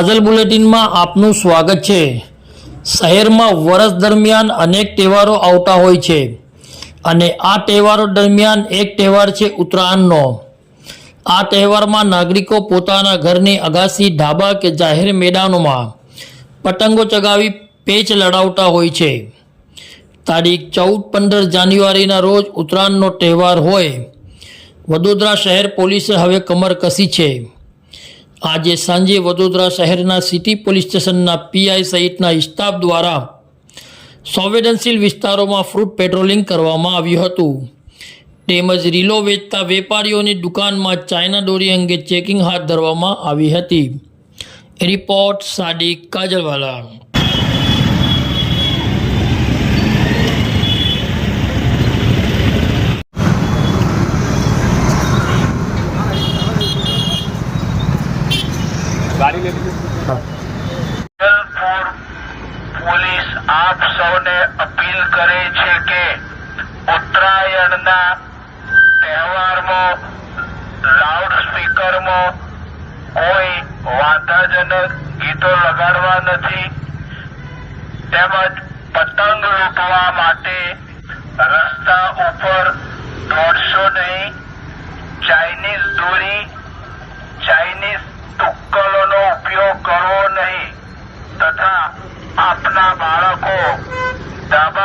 કાજલ બુલેટિનમાં આપનું સ્વાગત છે. શહેરમાં વર્ષ દરમિયાન અનેક તહેવારો આવતા હોય છે અને આ તહેવારો દરમિયાન એક તહેવાર છે ઉત્તરાયણનો. આ તહેવારમાં નાગરિકો પોતાના ઘરની અગાસી ઢાબા કે જાહેર મેદાનોમાં પતંગો ચગાવી પેચ લડાવતા હોય છે. તારીખ ચૌદ પંદર જાન્યુઆરીના રોજ ઉત્તરાયણનો તહેવાર હોય. વડોદરા શહેર પોલીસે હવે કમર કસી છે. આજે સાંજે વડોદરા શહેરના સિટી પોલીસ સ્ટેશનના પીઆઈ સહિતના સ્ટાફ દ્વારા સંવેદનશીલ વિસ્તારોમાં ફ્રૂટ પેટ્રોલિંગ કરવામાં આવ્યું હતું. તેમજ રીલો વેચતા વેપારીઓની દુકાનમાં ચાઇના દોરી અંગે ચેકિંગ હાથ ધરવામાં આવી હતી. રિપોર્ટ સાડી કાજલવાલા. ગાડી લીધી પોલીસ આપ સૌને અપીલ કરે છે કે ઉત્તરાયણના તહેવારમાં લાઉડ કોઈ વાંધાજનક ગીતો લગાડવા નથી, તેમજ પતંગ લૂંટવા માટે રસ્તા ઉપર દોડશો નહીં, ચાઇનીઝ દોરી ચાઇનીઝ તુક્કલોનો ઉપયોગ કરવો નહીં તથા આપના બાળકો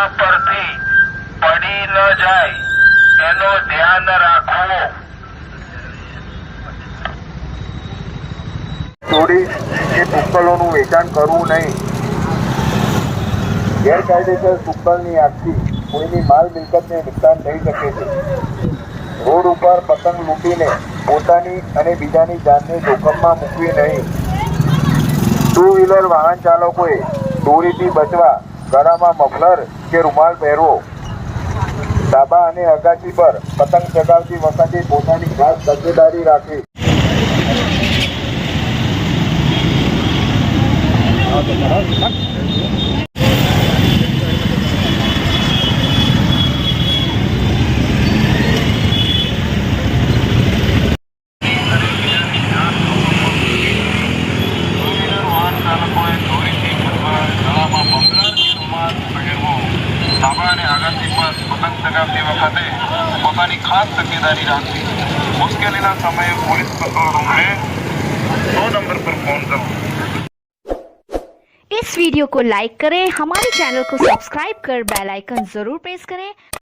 ધાબા પરથી પડી ન જાય, એનો ધ્યાન રાખવો. ચોરી કે તુક્કલોનું વેચાણ કરવું નહીં. ગેરકાયદેસર તુક્કલની આગથી કોઈની માલ મિલકતને નુકસાન થઈ શકે છે. રોડ ઉપર પતંગ લૂંટીને પોતાની અને બીજાની જાનને જોખમમાં મૂકવી નહીં. ટુ વ્હીલર વાહન ચાલકોએ દોરીથી બચવા ગળામાં મફલર કે રૂમાલ પહેરવો. ધાબા અને અગાસી પર પતંગ ચગાવતી વખતે પોતાની ખાસ તકેદારી રાખવી. પોતાની ખાસ તકેદારી રાખવી મુશ્કેલીના સમયે પોલીસ કંટ્રોલ રૂમને સો નંબર પર ફોન કરો इस वीडियो को लाइक करें हमारे चैनल को सब्सक्राइब कर बेल आइकन जरूर प्रेस करें